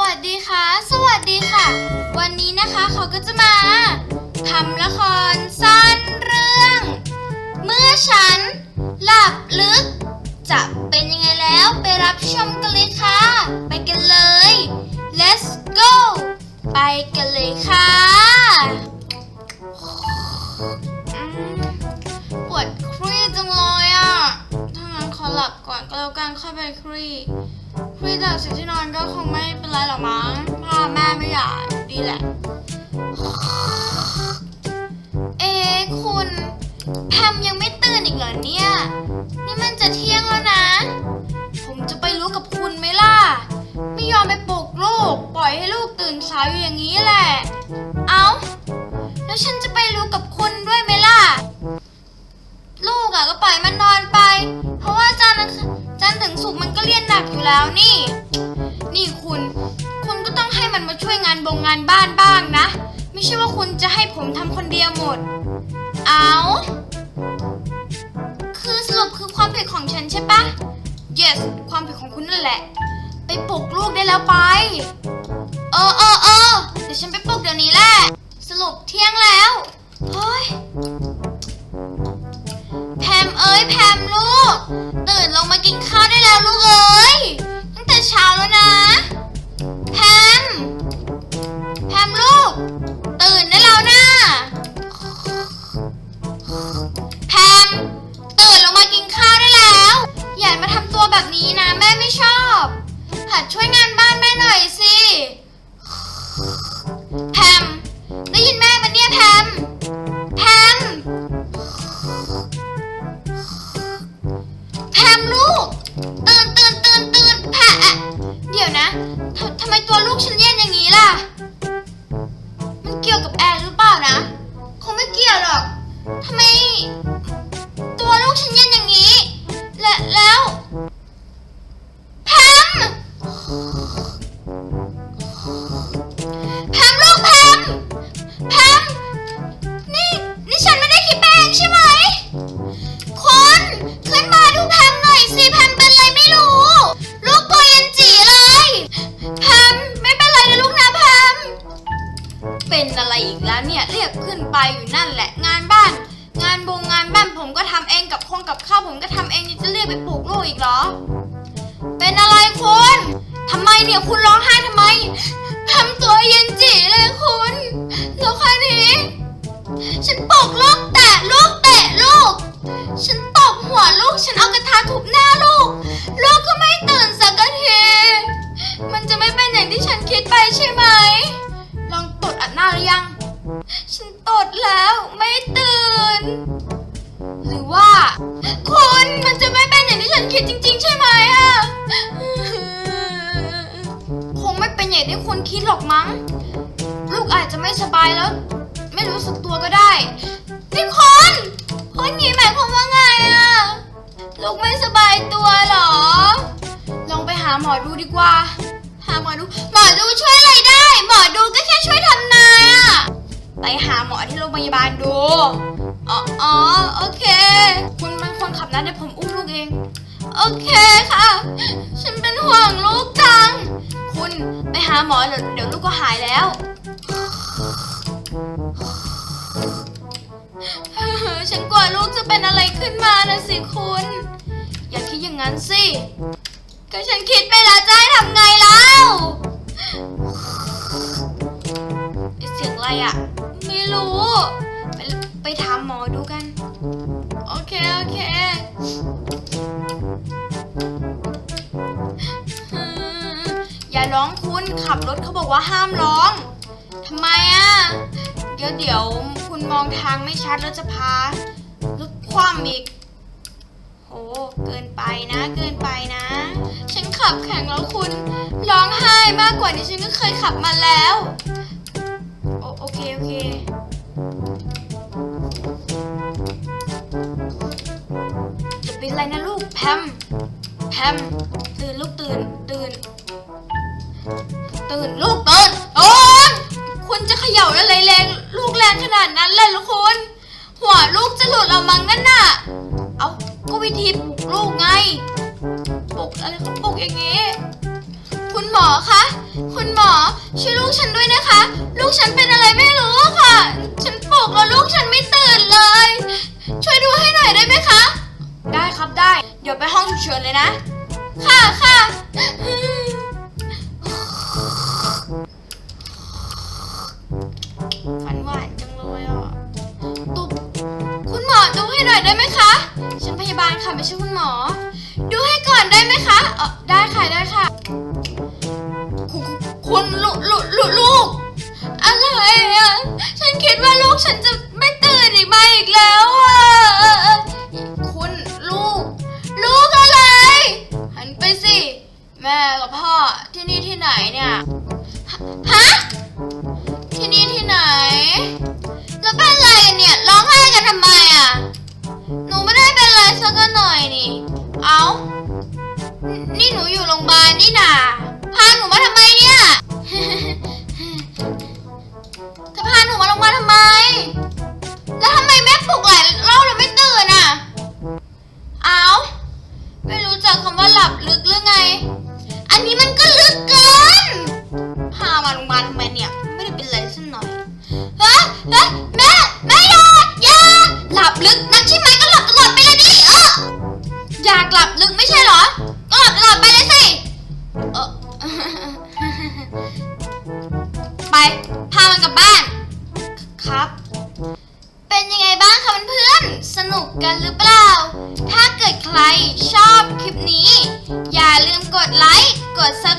วัสดีค่ะ สวัสดีค่ะ วันนี้นะคะเขาก็จะมาทำละครสั้นเรื่อง เมื่อฉันหลับลึก จะเป็นยังไงแล้วไปรับชมกันเลยค่ะ ไปกันเลย let's go ไปกันเลยค่ะปวดครีจังเลยอะถ้างั้นขอหลับก่อนก็แล้วกันค่อยไปครี ครีจากสิที่นอนก็คงไม่เป็นไรหรอกมั้งพ่อแม่ไม่อยากดีแหละ เอะคุณแพมยังไม่ตื่นอีกเหรอเนี่ย นี่มันจะเที่ยงแล้วนะ ผมจะไปรู้กับคุณไหมล่ะ ไม่ยอมไปปลุกลูก ปล่อยให้ลูกตื่นสายอยู่อย่างนี้แหละ เอา้า แล้วฉันจะไปรู้กับคุณด้วยไหมล่ะักอยู่แล้วนี่ นี่คุณ คุณก็ต้องให้มันมาช่วยงานบงงานบ้านบ้างนะ ไม่ใช่ว่าคุณจะให้ผมทำคนเดียวหมด เอาคือสรุปคือความผิดของฉันใช่ปะ yes ความผิดของคุณนั่นแหละ ไปปลุกลูกได้แล้วไป เออเออเออเดี๋ยวฉันไปปลุกเดี๋ยวนี้แหละ สรุปเที่ยงแล้ว เฮ้ย แพมเอ้ยแพมลูก ตื่นลงมากินข้าวได้แล้วลูกเอ้ย เช้าแล้ว Mm-hmm. ผมก็ทำเองกับคงกับข้าวผมก็ทำเองยังจะเรียกไปปลูกลูกอีกเหรอ เป็นอะไรคุณทำไมเนี่ยคุณร้องไห้ทำไมแพมตัวเย็นจีเลยคุณแล้วคราวนี้ ฉันปลุกลูกแตะลูกเตะลูก ฉันตบหัวลูกฉันเอากระทะทุบหน้าลูก ลูกก็ไม่ตื่นสักทีมันจะไม่เป็นอย่างที่ฉันคิดไปใช่ไหม ลองตดอัดหน้าหรือยัง ฉันตดแล้วไม่ตื่น ว่า คุณมันจะไม่เป็นอย่างที่ฉันคิดจริง ๆ ใช่ไหมอะคงไม่เป็นอย่างที่คุณคิดหรอกมั้ง ลูกอาจจะไม่สบายแล้ว ไม่รู้สึกตัวก็ได้นี่คนคนนี้หมายความว่าไงอะลูกไม่สบายตัวเหรอ ลองไปหาหมอดูดีกว่า หาหมอดู หมอดูช่วยอะไรได้ หมอดูก็แค่ช่วยทำนายอะไปหาหมอที่โรงพยาบาลดู อ๋ออ๋อโอเค คุณเป็นคนขับนะเดี๋ยวผมอุ้มลูกเอง โอเคค่ะ ฉันเป็นห่วงลูกจัง คุณไปหาหมอเดี๋ยวเดี๋ยวลูกก็หายแล้วฉันกลัวลูกจะเป็นอะไรขึ้นมานะสิคุณ อย่าคิดอย่างนั้นสิ ก็ฉันคิดไปแล้วจะให้ทำไงแล้วเสียงอะไรอะไม่รู้ ถามหมอดูกัน โอเค โอเคอืมอย่าร้องคุณขับรถเขาบอกว่าห้ามร้องทำไมอะ เดี๋ยวเดี๋ยวคุณมองทางไม่ชัดแล้วจะพารถคว่ำอีกโหเกินไปนะ เกินไปนะ ฉันขับแข่งแล้วคุณร้องไห้มากกว่านี้ฉันก็เคยขับมาแล้ว โอโอเค โอเค แพมตื่นลูกตื่นตื่น ตื่นลูกตื่นโอ้ยคุณจะเขย่าอะไรแรงลูกแรงขนาดนั้นเลยเหรอคุณหัวลูกจะหลุดเอามั้งนั่นน่ะ เอาก็วิธีปลุกลูกไงปลุกอะไรเขาปลุกอย่างงี้ คุณหมอคะคุณหมอช่วยลูกฉันด้วยนะคะ ลูกฉันเป็นอะไรไม่รู้ค่ะ ฉันปลุกแล้วลูกฉันไม่ตื่นเลย ช่วยดูให้หน่อยได้ไหมคะ ด้เดี๋ยวไปห้องฉุกเฉินเลยนะ ค่ะค่ะฝันหวานจังเลยอะตุ๊บคุณหมอดูให้หน่อยได้ไหมคะ ฉันพยาบาลค่ะไม่ใช่คุณหมอ ดูให้ก่อนได้ไหมคะ เออได้ แม่กับพ่อที่นี่ที่ไหนเนี่ยฮะที่นี่ที่ไหนแล้วเป็นไรกันเนี่ยร้องไห้กันทำไมอะหนูไม่ได้เป็นไรสักหน่อยนี่ เอานนี่หนูอยู่โรงพยาบาลนี่นาพาหนูมาทำไมเนี่ยจะพาหนูมาโรงพยาบาลทำไมแล้วทำ แม่แม่อย่าอย่าหลับลึกนักใช่ไหมก็หลับตลอดไปเลยดิเอออยากหลับลึกไม่ใช่เหรอ ก็หลับตลอดไปเลยสิเออไป พามันกลับบ้าน ครับ เป็นยังไงบ้างคะเพื่อนๆสนุกกันหรือเปล่า ถ้าเกิดใครชอบคลิปนี้ อย่าลืมกดไลค์กด Subscribe